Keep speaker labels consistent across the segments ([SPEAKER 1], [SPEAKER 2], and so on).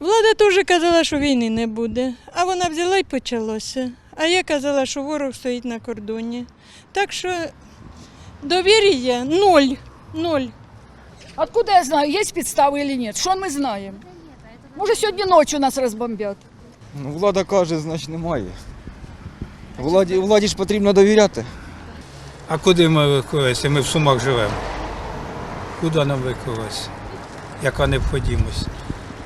[SPEAKER 1] Влада теж казала, що війни не буде, а вона взяла і почалося. А я казала, що ворог стоїть на кордоні. Так що довір'я ноль. Ноль.
[SPEAKER 2] Откуда я знаю, есть підстави или нет? Що ми знаємо? Може, сьогодні ночі нас розбомбять.
[SPEAKER 3] Ну, влада каже, значить немає. Владі, владі ж потрібно довіряти.
[SPEAKER 4] А куди ми евакуюємося? Ми в Сумах живемо. Куди нам евакуюватися? Яка необхідність?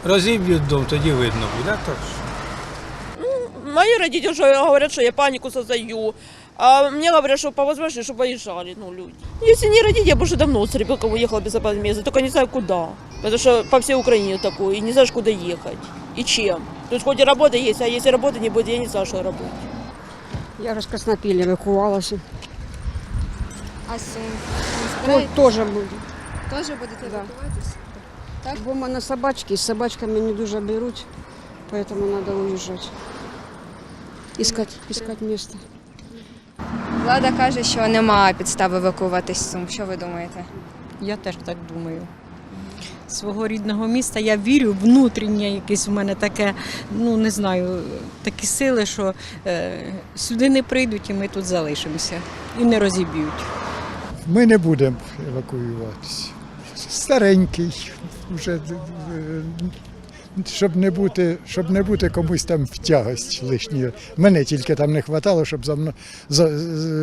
[SPEAKER 4] Розіб'ють дом, тоді видно буде. а Так що?
[SPEAKER 5] Мои родители что, говорят, что я панику создаю. А мне говорят, что по возможности, чтобы поезжали, ну, люди. Если не родить, я бы уже давно с ребенком уехала в безопасное место, только не знаю куда. Потому что по всей Украине такое, и не знаешь, куда ехать. И чем. Тут хоть и работа есть, а если работы не будет, я не знаю, что работать.
[SPEAKER 6] Я вже з Краснопілля евакувалася.
[SPEAKER 7] А сум?
[SPEAKER 6] То, теж буде.
[SPEAKER 7] Теж будете
[SPEAKER 6] Да.
[SPEAKER 7] евакуватися?
[SPEAKER 6] Бо в мене собачки, з собачками не дуже беруть, тому треба уїжджати. Іскати, іскати місце.
[SPEAKER 7] Влада каже, що немає підстав евакуватись з Сум. Що ви думаєте?
[SPEAKER 8] Я теж так думаю. Свого рідного міста я вірю, внутрішнє якесь в мене таке, ну не знаю, такі сили, що е, сюди не прийдуть і ми тут залишимося і не розіб'ють.
[SPEAKER 9] Ми не будемо евакуюватися. Старенький, вже, е, щоб не бути, щоб не бути комусь там в тягость лишньої. Мене тільки там не вистачало, щоб за мною за,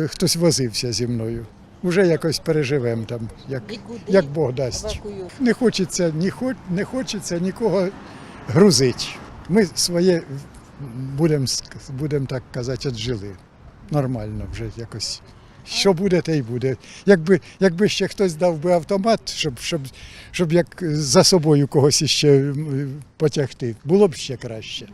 [SPEAKER 9] хтось возився зі мною. Уже якось переживемо там, як, як Бог дасть. Не хочеться, ні, хо- не хочеться нікого грузити. Ми своє будемо будем так казати, отжили. Нормально вже якось. Що буде, те й буде. Якби, якби ще хтось дав би автомат, щоб, щоб, щоб як за собою когось іще потягти, було б ще краще.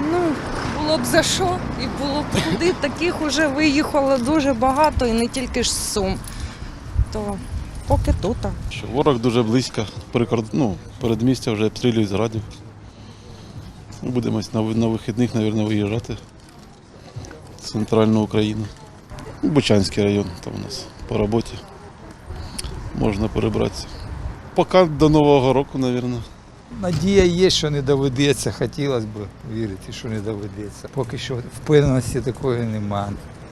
[SPEAKER 10] Ну, було б за що, і було б куди. Таких уже виїхало дуже багато, і не тільки ж з Сум. То поки тут.
[SPEAKER 11] Що ворог дуже близько, прикорд... ну, передмістя вже обстрілюють з радів. Будемо на, на вихідних, мабуть, виїжджати в центральну Україну. Бучанський район там у нас по роботі. Можна перебратися. Поки до Нового року, мабуть.
[SPEAKER 12] Надія є, що не доведеться. Хотілося б вірити, що не доведеться. Поки що впевненості такої немає.